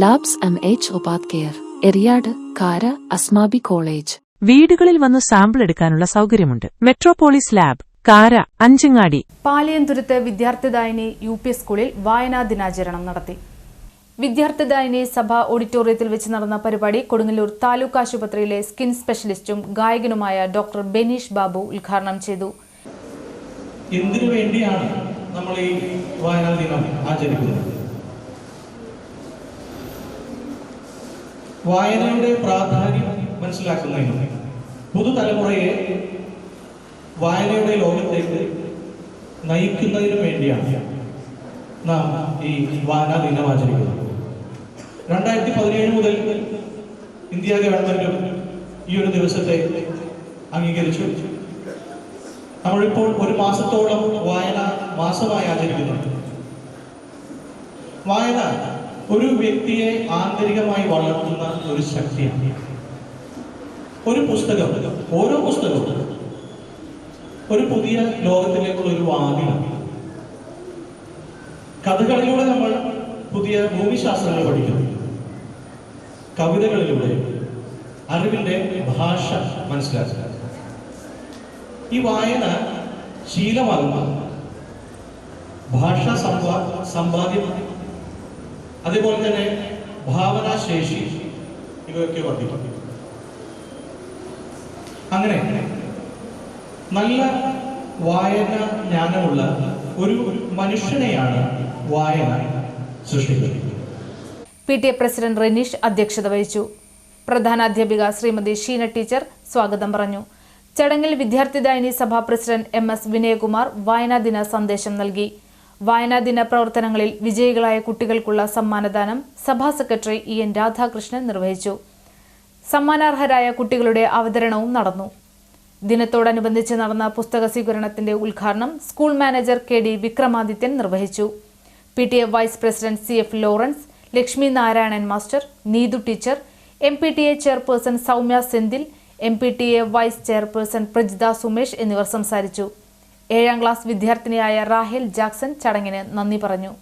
Labs M H ഉപാധ്കയർ എറിയാട് കാര Asmabi college വീടുകളിൽ വന്ന് സാമ്പിൾ എടുക്കാനുള്ള സൗകര്യമുണ്ട്. മെട്രോപോളിസ് ലാബ് കാര അഞ്ചങ്ങാടി. പാലിയന്തുരത്ത് വിദ്യാർത്ഥിദായിനി യു പി സ്കൂളിൽ വായനാ ദിനാചരണം നടത്തി. വിദ്യാർത്ഥിദായിനി സഭ ഓഡിറ്റോറിയത്തിൽ വെച്ച് നടന്ന പരിപാടി കൊടുങ്ങല്ലൂർ താലൂക്ക് ആശുപത്രിയിലെ സ്കിൻ സ്പെഷ്യലിസ്റ്റും ഗായകനുമായ ഡോക്ടർ ബെനീഷ് ബാബു ഉദ്ഘാടനം ചെയ്തു. എന്തിനു വേണ്ടിയാണ് നമ്മൾ ഈ വായനാ ദിനം ആചരിക്കുന്നത്? വായനയുടെ പ്രാധാന്യം മനസ്സിലാക്കുന്നതിനും പുതുതലമുറയെ വായനയുടെ ലോകത്തേക്ക് നയിക്കുന്നതിനും വേണ്ടിയാണ് നാം ഈ വായനാ ദിനം ആചരിക്കുന്നത്. രണ്ടായിരത്തി പതിനേഴ് മുതൽ ഇന്ത്യ ഗവൺമെന്റും ഈ ഒരു ദിവസത്തെ അംഗീകരിച്ചു. നമ്മളിപ്പോൾ ഒരു മാസത്തോളം വായന മാസമായി ആചരിക്കുന്നുണ്ട് വായന ഒരു വ്യക്തിയെ ആന്തരികമായി വളർത്തുന്ന ഒരു ശക്തിയാണ്. ഒരു പുസ്തകം ഓരോ പുസ്തകവും ഒരു പുതിയ ലോകത്തിലേക്കുള്ള ഒരു വാതിലാണ്. കഥകളിലൂടെ നമ്മൾ പുതിയ ഭൂമിശാസ്ത്രങ്ങൾ പഠിക്കുന്നു. കവിതകളിലൂടെ അറിവിന്റെ ഭാഷ മനസ്സിലാക്കുക ഈ വായന ശീലമാകുന്ന ഭാഷാ സമ്പാ സമ്പാദ്യം അതേപോലെ തന്നെ ഭാവനാശേഷി ഇവയൊക്കെ വർദ്ധിക്കും അങ്ങനെ നല്ല വായന ജ്ഞാനമുള്ള ഒരു മനുഷ്യനെയാണ് വായന സൃഷ്ടിക്കുന്നത്. P T A president Renish അധ്യക്ഷത വഹിച്ചു. പ്രധാനാധ്യാപിക ശ്രീമതി ഷീന ടീച്ചർ സ്വാഗതം പറഞ്ഞു. ചടങ്ങിൽ വിദ്യാർത്ഥിദായിനി സഭാ പ്രസിഡന്റ് എം എസ് വിനയകുമാർ വായനാ ദിന സന്ദേശം നൽകി. വായനാദിന പ്രവർത്തനങ്ങളിൽ വിജയികളായ കുട്ടികൾക്കുള്ള സമ്മാനദാനം സഭാ സെക്രട്ടറി ഇ എൻ രാധാകൃഷ്ണൻ നിർവഹിച്ചു. സമ്മാനാർഹരായ കുട്ടികളുടെ അവതരണവും നടന്നു. ദിനത്തോടനുബന്ധിച്ച് നടന്ന പുസ്തക സ്വീകരണത്തിന്റെ ഉദ്ഘാടനം school manager K D Vikramadithyan നിർവഹിച്ചു. P T A vice president C F Lawrence Lakshmi Narayanan master Neethu teacher M P T A chairperson Soumya Senthil M P T A vice chairperson Prajitha Sumesh എന്നിവർ സംസാരിച്ചു. ഏഴാം class വിദ്യാർത്ഥിനിയായ റാഹേൽ Jackson ചടങ്ങിന് നന്ദി പറഞ്ഞു